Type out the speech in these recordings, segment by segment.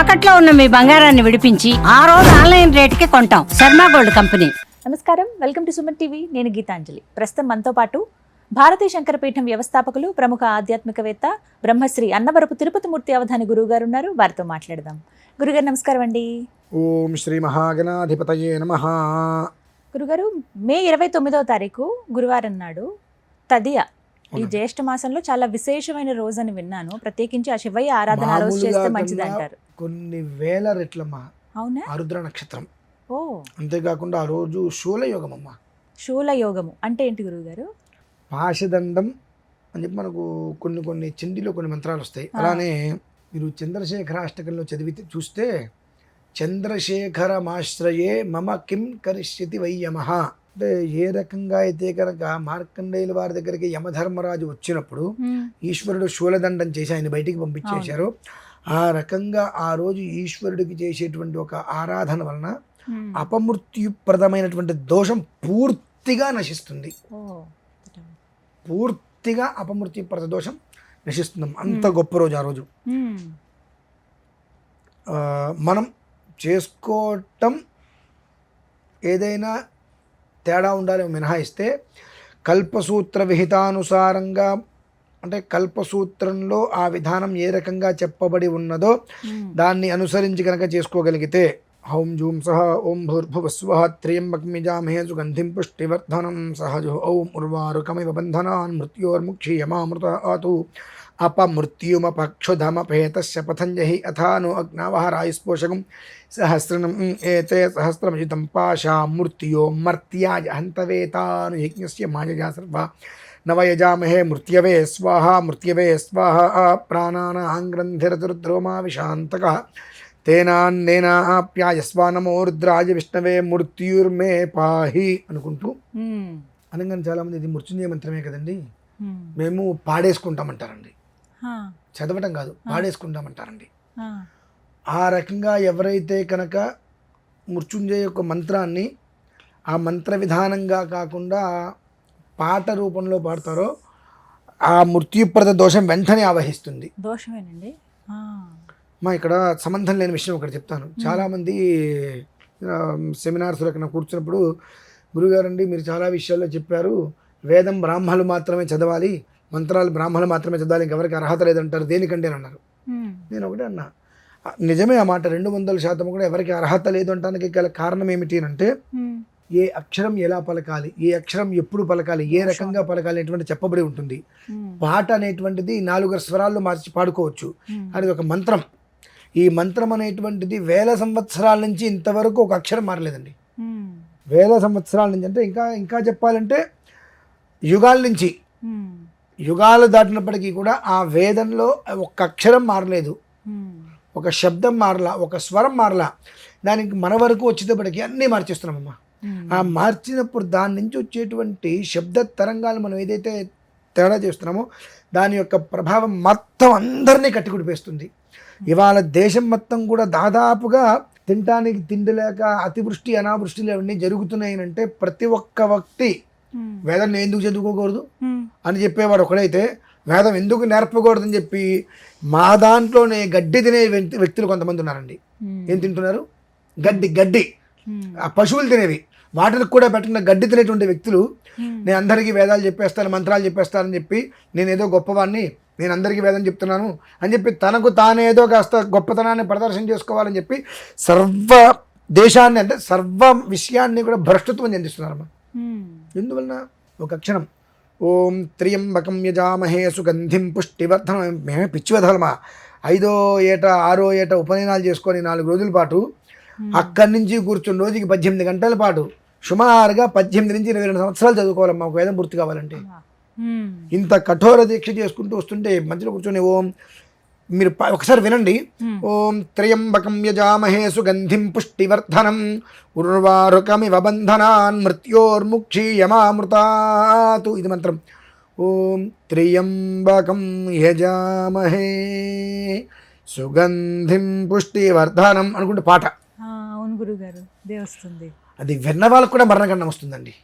తాకట్లో ఉన్న మీ బంగారాన్ని విడిపించి ఆ రోజు ఆన్లైన్ రేటుకి కొంటాం. Sharma gold company. నమస్కారం. Welcome to Suman TV. నేను గీతాంజలి. ప్రస్తుతం మనతో పాటు భారతీ శంకరపీఠం వ్యవస్థాపకులు ప్రముఖ ఆధ్యాత్మికవేత్త బ్రహ్మశ్రీ అన్నవరపు తిరుపతి మూర్తి అవధాని గురువు గారు ఉన్నారు. వారితో మాట్లాడదాం. గురుగారు నమస్కారం అండి. ఓం శ్రీ మహాగణాధిపతయే నమ. గురుగారు మే ఇరవై తొమ్మిదవ తారీఖు గురువారం నాడు తదియ ఈ జ్యేష్ఠ మాసంలో చాలా విశేషమైన రోజు అని విన్నాను. ప్రత్యేకించి ఆ శివయ్య ఆరాధన రోజు చేస్తే మంచిది అంటారు. కొన్ని వేల రెట్లమ్మా అవునా? ఆరుద్ర నక్షత్రం. ఓ. అంతేకాకుండా ఆ రోజు శూలయోగం అమ్మ శూల యోగము. అంటే ఏంటి గురువుగారు? పాశదండం అని చెప్పి మనకు కొన్ని కొన్ని చండీలో కొన్ని మంత్రాలు వస్తాయి. అలానే మీరు చంద్రశేఖరాష్టకంలో చదివితే చూస్తే చంద్రశేఖరమాశ్రయే మమ కిం కరిష్యతి వయ్యమః అంటే ఏ రకంగా అయితే కనుక మార్కండేయుల వారి దగ్గరికి యమధర్మరాజు వచ్చినప్పుడు ఈశ్వరుడు శూలదండం చేసి ఆయన బయటికి పంపించేశారు. ఆ రకంగా ఆ రోజు ఈశ్వరుడికి చేసేటువంటి ఒక ఆరాధన వలన అపమృత్యుప్రదమైనటువంటి దోషం పూర్తిగా నశిస్తుంది. పూర్తిగా అపమృత్యుప్రద దోషం నశిస్తుంది. అంత గొప్ప రోజు ఆ రోజు. మనం చేసుకోవటం ఏదైనా తేడా ఉండాలి మినహాయిస్తే కల్పసూత్ర విహితానుసారంగా అంటే కల్పసూత్రంలో ఆ విధానం ఏ రకంగా చెప్పబడి ఉన్నదో మ్మ్. దాన్ని అనుసరించి కనుక చేసుకోగలిగితే హౌం జూం సహ ఓం భూర్భువస్వ త్ర్యంబకమిజామహే సుగంధిం పుష్టివర్ధనం సహజో ఓం ఉర్వారుకమివ బంధనాన్ మృత్యోర్ముక్షీయమామృత ఆతు అపమృత్యుమపక్షుధమపేతస్య పథంజహి అథాను అగ్నవహరాయుస్పోషకం సహస్రనం ఏతే సహస్రమజితం పాశా మృత్యో మర్త్యాయ హంతవేతాను యజ్ఞస్య మాయజా సర్వ నవయజామహే మృత్యవే స్వాహ మృత్యవే స్వాహ ప్రాణానాంగ్రంథిరతుర్ద్రోమా విశాంతక తేనాన్నేనాప్యాయస్వా నమో రుద్రాయ విష్ణవే మృత్యుర్మే పాహి అనుకుంటూ. అనగానే చాలామంది ఇది మృత్యుంజయ మంత్రమే కదండి మ్మ్. మేము పాడేసుకుంటామంటారండి. చదవటం కాదు పాడేసుకుంటామంటారండి ఆ. ఆ రకంగా ఎవరైతే కనుక మృత్యుంజయ యొక్క మంత్రాన్ని ఆ మంత్ర విధానంగా కాకుండా పాట రూపంలో పాడతారో ఆ మృత్యుప్రద దోషం వెంటనే ఆవహిస్తుంది. దోషమేనండి. మా ఇక్కడ సంబంధం లేని విషయం ఒకటి చెప్తాను. చాలామంది ఆ, సెమినార్స్లో అక్కడ కూర్చున్నప్పుడు గురుగారండి మీరు చాలా విషయాల్లో చెప్పారు. వేదం బ్రాహ్మణులు మాత్రమే చదవాలి. మంత్రాలు బ్రాహ్మణులు మాత్రమే చదవాలి ఇంకెవరికి అర్హత లేదంటారు దేనికంటే అని అన్నారు. నేను ఒకటే అన్నా నిజమే ఆ మాట రెండు వందల శాతం కూడా ఎవరికి అర్హత లేదు అంటానికి గల కారణం ఏమిటి అని అంటే. ఏ అక్షరం ఎలా పలకాలి ఏ అక్షరం ఎప్పుడు పలకాలి ఏ రకంగా పలకాలి అనేటువంటి చెప్పబడి ఉంటుంది. పాట అనేటువంటిది నాలుగు స్వరాల్లో మార్చి పాడుకోవచ్చు. అది ఒక మంత్రం ఈ మంత్రం అనేటువంటిది వేల సంవత్సరాల నుంచి ఇంతవరకు ఒక అక్షరం మారలేదండి. వేల సంవత్సరాల నుంచి అంటే ఇంకా ఇంకా చెప్పాలంటే యుగాల నుంచి. యుగాలు దాటినప్పటికీ కూడా ఆ వేదంలో ఒక్క అక్షరం మారలేదు మ్మ్. ఒక శబ్దం మారలా ఒక స్వరం మారలా దానికి మన వరకు వచ్చేటప్పటికి అన్నీ మార్చేస్తున్నామమ్మా మ్మ్. ఆ మార్చినప్పుడు దాని నుంచి వచ్చేటువంటి శబ్ద తరంగాలు మనం ఏదైతే తేడా చేస్తున్నామో దాని యొక్క ప్రభావం మొత్తం అందరినీ కట్టికుడిపేస్తుంది ఇవాళ దేశం మొత్తం కూడా దాదాపుగా తినటానికి తిండి లేక అతివృష్టి అనావృష్టిలు అవన్నీ జరుగుతున్నాయి అంటే ప్రతి ఒక్క వ్యక్తి. వేదాన్ని ఎందుకు చదువుకోకూడదు మ్మ్. అని చెప్పేవాడు ఒకడైతే వేదం ఎందుకు నేర్పకూడదని చెప్పి మా దాంట్లోనే గడ్డి తినే వ్యక్తి వ్యక్తులు కొంతమంది ఉన్నారండి మ్మ్. ఏం తింటున్నారు గడ్డి గడ్డి. ఆ పశువులు తినేవి వాటికి కూడా పెట్టిన గడ్డి తినేటువంటి వ్యక్తులు. నేను అందరికీ వేదాలు చెప్పేస్తాను మంత్రాలు చెప్పేస్తానని చెప్పి నేను ఏదో గొప్పవాడిని నేను అందరికీ వేదం చెప్తున్నాను అని చెప్పి తనకు తానేదో కాస్త గొప్పతనాన్ని ప్రదర్శన చేసుకోవాలని చెప్పి సర్వ దేశాన్ని అంటే సర్వ విషయాన్ని కూడా భ్రష్టత్వం చెందిస్తున్నారమ్మా మ్మ్. ఎందువలన? ఒక అక్షరం ఓం త్రియంబకం యజామహే సుగంధిం పుష్టివర్ధనం. మేమే పిచ్చి వదలమా ఐదో ఏట ఆరో ఏట ఉపనయనాలు చేసుకొని నాలుగు రోజుల పాటు అక్కడి నుంచి కూర్చుని రోజుకి పద్దెనిమిది గంటల పాటు సుమారుగా పద్దెనిమిది నుంచి ఇరవై రెండు సంవత్సరాలు చదువుకోవాలమ్మా ఒక వేదం పూర్తి కావాలంటే. ఇంత కఠోర దీక్ష చేసుకుంటూ వస్తుంటే మధ్యలో కూర్చొని ఓం మీరు ఒకసారి వినండి. ఓం త్రయంబకం యజామహే సుగంధిం పుష్టివర్ధనం. ఉర్వారుకమివ బంధనాన్ మృత్యోర్ముక్షీయమామృతాతు. ఇది మంత్రం. ఓం త్రయంబకం యజామహే సుగంధిం పుష్టివర్ధనం అనుకుంటే పాట. అవును గురుగారు. వస్తుంది. అది విన్న వాళ్ళకు కూడా మరణగండం వస్తుందండి.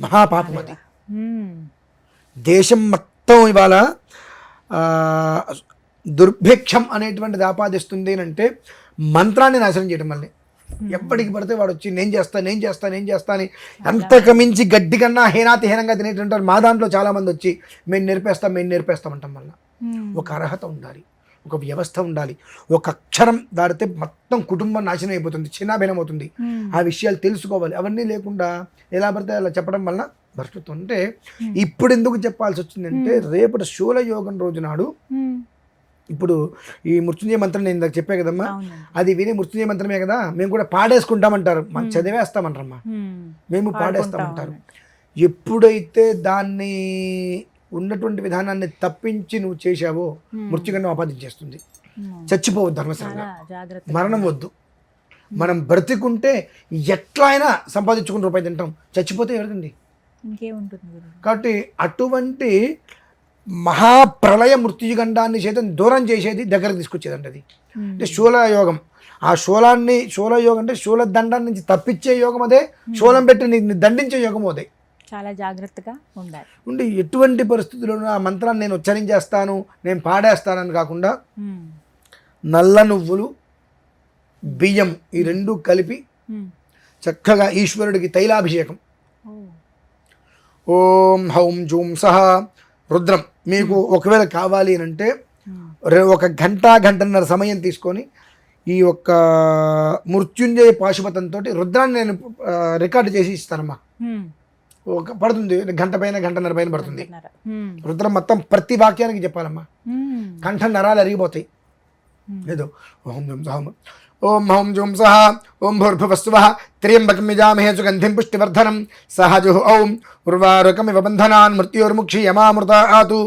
మహాపాపం అది. దేశం మొత్తం ఇవాళ దుర్భిక్షం అనేటువంటిది ఆపాదిస్తుంది అని అంటే మంత్రాన్ని నాశనం చేయడం వల్లే ఎప్పటికి పడితే వాడు వచ్చి నేను చేస్తా నేను చేస్తా నేను చేస్తా అని అంతకు మించి గడ్డి కన్నా హీనాతి హీనంగా తినేటువంటి మా దాంట్లో చాలా మంది వచ్చి మేము నేర్పేస్తాం మేము నేర్పేస్తామంటాం వల్ల. ఒక అర్హత ఉండాలి ఒక వ్యవస్థ ఉండాలి ఒక అక్షరం దాడితే మొత్తం కుటుంబం నాశనం అయిపోతుంది చిన్నాభిన్నం అవుతుంది. ఆ విషయాలు తెలుసుకోవాలి. అవన్నీ లేకుండా ఎలా పడితే అలా చెప్పడం వల్ల అంటే ఇప్పుడు ఎందుకు చెప్పాల్సి వచ్చిందంటే రేపటి శూల యోగం రోజు నాడు ఇప్పుడు ఈ మృత్యుంజయ మంత్రం నేను ఇందాక చెప్పా కదమ్మా? అది విని మృత్యుంజయ మంత్రమే కదా మేము కూడా పాడేసుకుంటామంటారు. మనం చదివేస్తామంటారమ్మా. మేము పాడేస్తామంటారు. ఎప్పుడైతే దాన్ని ఉన్నటువంటి విధానాన్ని తప్పించి నువ్వు చేశావో మృత్యుగండం ఆపాదించేస్తుంది. చచ్చిపోవద్దు జాగ్రత్త మరణం వద్దు. మనం బ్రతికుంటే ఎట్లా అయినా సంపాదించుకుని రూపాయి తింటాం. చచ్చిపోతే ఎవరికండి కాబట్టి అటువంటి మహాప్రళయ మృత్యుగండాన్ని సైతం దూరం చేసేది దగ్గరకు తీసుకొచ్చేదండి అది. అంటే శూలయోగం ఆ శూలాన్ని శూలయోగం అంటే శూల దండాన్ని నుంచి తప్పించే యోగం అదే శూలం పెట్టి దండించే యోగం అదే. చాలా జాగ్రత్తగా ఉండాలి. ఉండి ఎటువంటి పరిస్థితుల్లోనూ ఆ మంత్రాన్ని నేను ఉచ్చరించేస్తాను నేను పాడేస్తానని కాకుండా. నల్ల నువ్వులు బియ్యం ఈ రెండు కలిపి. చక్కగా ఈశ్వరుడికి తైలాభిషేకం. ఓం హౌం జూం సహ రుద్రం మీకు ఒకవేళ కావాలి అని అంటే. రె- ఒక గంట గంటన్నర సమయం తీసుకొని ఈ యొక్క మృత్యుంజయ పాశుపతంతో రుద్రాన్ని నేను రికార్డు చేసి ఇస్తానమ్మా ఉమ్. ఒక పడుతుంది గంట పైన గంటన్నర పైన పడుతుంది. రుద్రం మొత్తం ప్రతి వాక్యానికి చెప్పాలమ్మా. కంఠ నరాలు అరిగిపోతాయి. ఏదో ఓం జం సహం ఓం హౌం జుం సహ ఓం భూర్భువస్సువ త్ర్యంబకం యజామహే సుగంధిం పుష్టివర్ధనం సహజు ఔం ఉర్వారుకమివ బంధనాన్ మృత్యోర్ముక్షి యమామృత ఆతు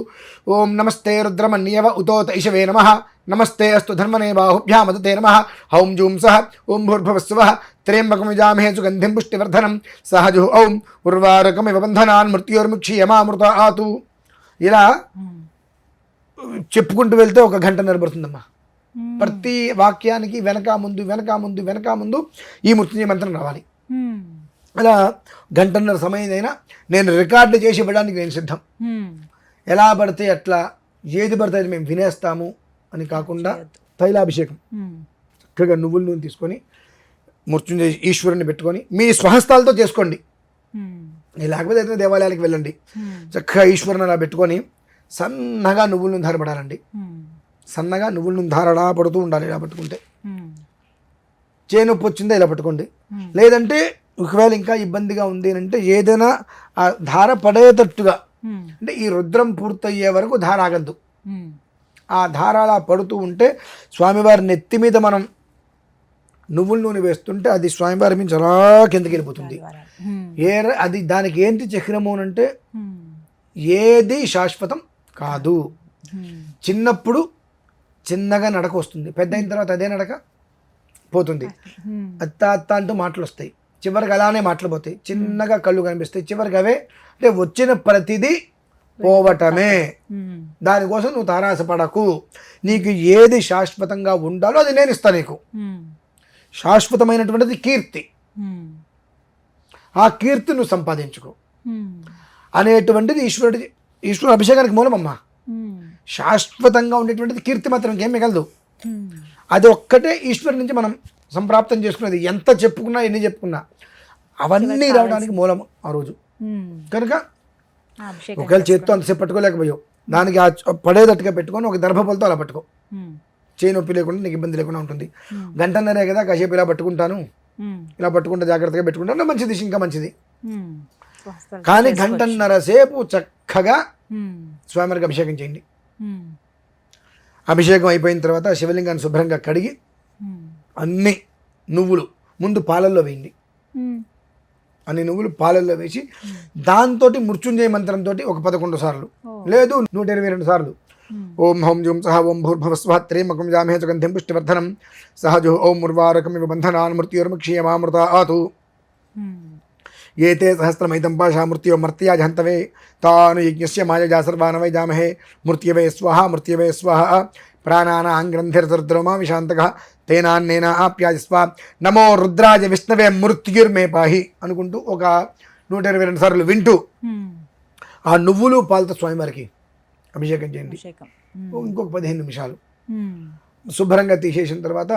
ఓం నమస్తే రుద్రమన్యవ ఉతోత ఇషవే నమ నమస్తే అస్తు ధర్మనే బాహుభ్యామదతే నమ హౌం జూం సహ ఓం భూర్భువస్సువ త్ర్యంబకం యజామహే సుగంధిం పుష్టివర్ధనం సహజు ఔం ఉర్వారుకమివ బంధనాన్ మృత్యోర్ముక్షి యమామృత ఆతు ఇలా. చెప్పుకుంటూ వెళ్తే ఒక గంట నిలబడుతుందమ్మా. ప్రతి వాక్యానికి వెనక ముందు వెనక ముందు వెనక ముందు ఈ మృత్యుంజయ మంత్రం రావాలి. అలా గంటన్నర సమయం అయినా నేను రికార్డు చేసి ఇవ్వడానికి నేను సిద్ధం. ఎలా పడితే అట్లా ఏది పడితే అది మేము వినేస్తాము అని కాకుండా తైలాభిషేకం. చక్కగా నువ్వుల నూనె తీసుకొని మృత్యుంజయ ఈశ్వరుని పెట్టుకొని మీ స్వహస్తాలతో చేసుకోండి. లేకపోతే ఏదైనా దేవాలయాలకు వెళ్ళండి. చక్కగా ఈశ్వరుని అలా పెట్టుకొని సన్నగా నువ్వుల నూనె ధారపడాలండి. సన్నగా నువ్వుల నూనె ధారడా పడుతూ ఉండాలి ఇలా పట్టుకుంటే. చేనొప్పి వచ్చిందా ఇలా పట్టుకోండి. లేదంటే ఒకవేళ ఇంకా ఇబ్బందిగా ఉంది అంటే ఏదైనా ఆ ధార పడేటట్టుగా. అంటే ఈ రుద్రం పూర్తయ్యే వరకు ధార ఆగద్దు. ఆ ధార అలా పడుతూ ఉంటే స్వామివారి నెత్తి మీద మనం నువ్వుల నూనె వేస్తుంటే అది స్వామివారి మీద అలా కిందకి వెళ్ళిపోతుంది. ఏ అది దానికి ఏంటి చక్రము అంటే. ఏది శాశ్వతం కాదు. చిన్నప్పుడు చిన్నగా నడక వస్తుంది పెద్ద అయిన తర్వాత అదే నడక పోతుంది ఉమ్. అత్త అత్త అంటూ మాటలు వస్తాయి చివరికి అలానే మాటలు పోతాయి చిన్నగా కళ్ళు కనిపిస్తాయి చివరికి అవే అంటే వచ్చిన ప్రతిదీ పోవటమే ఉమ్. దానికోసం నువ్వు తారాసపడకు నీకు ఏది శాశ్వతంగా ఉండాలో అది నేను ఇస్తాను నీకు ఉమ్. శాశ్వతమైనటువంటిది కీర్తి. ఆ కీర్తి నువ్వు సంపాదించుకో. అనేటువంటిది ఈశ్వరుడి ఈశ్వరుడు అభిషేకానికి మూలమమ్మా. శాశ్వతంగా ఉండేటువంటిది కీర్తి మాత్రం ఇంకేం మిగలదు ఉమ్. అది ఒక్కటే ఈశ్వరు నుంచి మనం సంప్రాప్తం చేసుకునేది ఎంత చెప్పుకున్నా ఎన్ని చెప్పుకున్నా అవన్నీ రావడానికి మూలం ఆ రోజు ఉమ్. కనుక ఒకవేళ చేత్తో అంతసేపు పట్టుకోలేకపోయావు దానికి ఆ పడేటట్టుగా పెట్టుకొని ఒక దర్భపలతో అలా పట్టుకో ఉమ్. చేయి నొప్పి లేకుండా నీకు ఇబ్బంది లేకుండా ఉంటుంది Hmm. గంటన్నరే కదా కాసేపు ఇలా పట్టుకుంటాను. ఇలా పట్టుకుంటే జాగ్రత్తగా పెట్టుకుంటాను మంచిది ఇంకా మంచిది కానీ. గంటన్నర సేపు చక్కగా. స్వామివారికి అభిషేకం చేయండి. అభిషేకం అయిపోయిన తర్వాత శివలింగాన్ని శుభ్రంగా కడిగి. అన్ని నువ్వులు ముందు పాలల్లో వేయండి. అన్ని నువ్వులు పాలల్లో వేసి దాంతో మృత్యుంజయ మంత్రంతో ఒక పదకొండు సార్లు. లేదు నూట ఇరవై రెండు సార్లు. ఓం హౌం జూం సహ ఓం భూర్భువస్వ త్రేమకం జామే సుగంధిం పుష్టివర్ధనం సహజు ఓం ఉర్వారకమివ బంధనాన్ మృత్యోర్ముక్షీయమామృత ఆతు. ఏతే సహస్రమైతం పాశా మృత్యో మర్త్యా జహంతవే తాను యజ్ఞస్య మాయజా సర్వానవై జామహే. మృత్యవే స్వహ మృత్యవే స్వహ ప్రాణానాం గ్రంథిరతుర్ద్రోమా విశాంతక తేనాన్నేన ఆప్యాజస్వ నమో రుద్రాజ విష్ణవే మృత్యుర్మే పాహి అనుకుంటూ ఒక నూట ఇరవై రెండు సార్లు వింటూ. ఆ నువ్వులు పాలతో స్వామివారికి అభిషేకం చేయండి. ఇంకొక పదిహేను నిమిషాలు. శుభ్రంగా తీసేసిన తర్వాత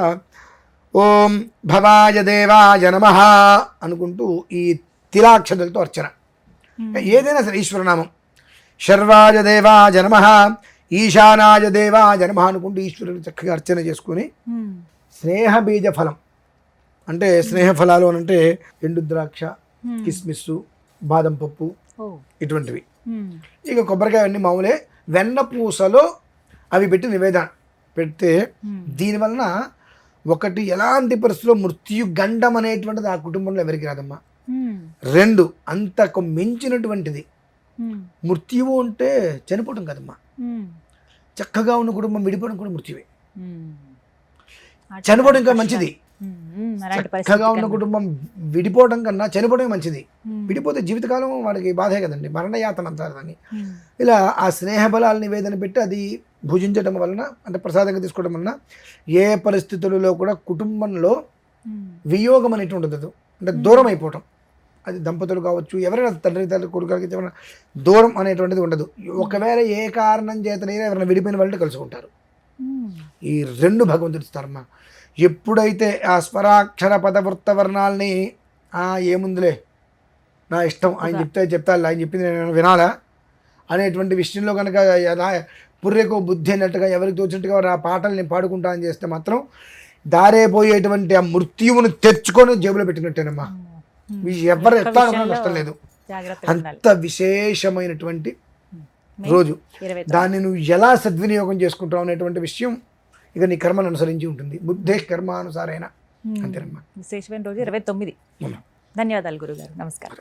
ఓం భవాయ దేవాయ నమ అనుకుంటూ ఈ తిలాక్షతలతో అర్చన ఏదైనా సరే ఈశ్వరనామం శర్వాయ దేవాయ నమ ఈశానాయ దేవాయ నమ అనుకుంటూ ఈశ్వరుని చక్కగా అర్చన చేసుకుని. స్నేహ బీజ ఫలం అంటే స్నేహ ఫలాలు అని అంటే ఎండు ద్రాక్ష మ్మ్. కిస్మిస్సు బాదం పప్పు ఇటువంటివి. ఇక కొబ్బరికాయ అన్నీ మామూలే వెన్న పూసలో అవి పెట్టి నివేదన పెడితే. దీనివలన ఒకటి ఎలాంటి పరిస్థితుల్లో మృత్యు గండం అనేటువంటిది ఆ కుటుంబంలో ఎవరికి రాదమ్మా మ్మ్. రెండు అంతకు మించినటువంటిది. మృత్యువు అంటే చనిపోవటం కదమ్మా మ్మ్. చక్కగా ఉన్న కుటుంబం విడిపోవడం కూడా మృత్యువే. చనిపోవడం ఇంకా మంచిది చక్కగా ఉన్న. కుటుంబం విడిపోవడం కన్నా చనిపోవడమే మంచిది. విడిపోతే జీవితకాలం వాడికి బాధే కదండి మరణయాతన అంటారు దాన్ని. ఇలా ఆ స్నేహ బలాల నివేదన పెట్టి అది భుజించడం వలన అంటే ప్రసాదంగా తీసుకోవడం వలన ఏ పరిస్థితులలో కూడా కుటుంబంలో. వియోగం అనేటువంటి ఉండదు అంటే దూరం అయిపోవటం. అది దంపతులు కావచ్చు ఎవరైనా తండ్రి తల్లి కొడుకులకి ఎవరైనా దూరం అనేటువంటిది ఉండదు. ఒకవేళ ఏ కారణం చేతనైనా ఎవరైనా విడిపోయిన వాళ్ళు కలుసుకుంటారు. ఈ రెండు భగవంతుడి ధర్మ. ఎప్పుడైతే ఆ స్వరాక్షర పద వృత్త వర్ణాలని ఏముందిలే? నా ఇష్టం ఆయన చెప్తే చెప్తా ఆయన చెప్పింది నేను వినాలా? అనేటువంటి విషయంలో కనుక పుర్రెకో పుర్రెకు బుద్ధి అన్నట్టుగా ఎవరికి తోచినట్టుగా ఆ పాటలు నేను పాడుకుంటా అని చేస్తే మాత్రం దారే పోయేటువంటి ఆ మృత్యువును తెచ్చుకొని జేబులో పెట్టినట్టేనమ్మా. ఎవరు విషయంలో నష్టం లేదు. అంత విశేషమైనటువంటి రోజు. దాన్ని నువ్వు ఎలా సద్వినియోగం చేసుకుంటావు అనేటువంటి విషయం ఇక నీ కర్మను అనుసరించి ఉంటుంది. బుద్ధే కర్మానుసారైన మ్మ్. అంతేనమ్మా. విశేషమైన రోజు ఇరవై తొమ్మిది. ధన్యవాదాలు గురుగారు. నమస్కారం.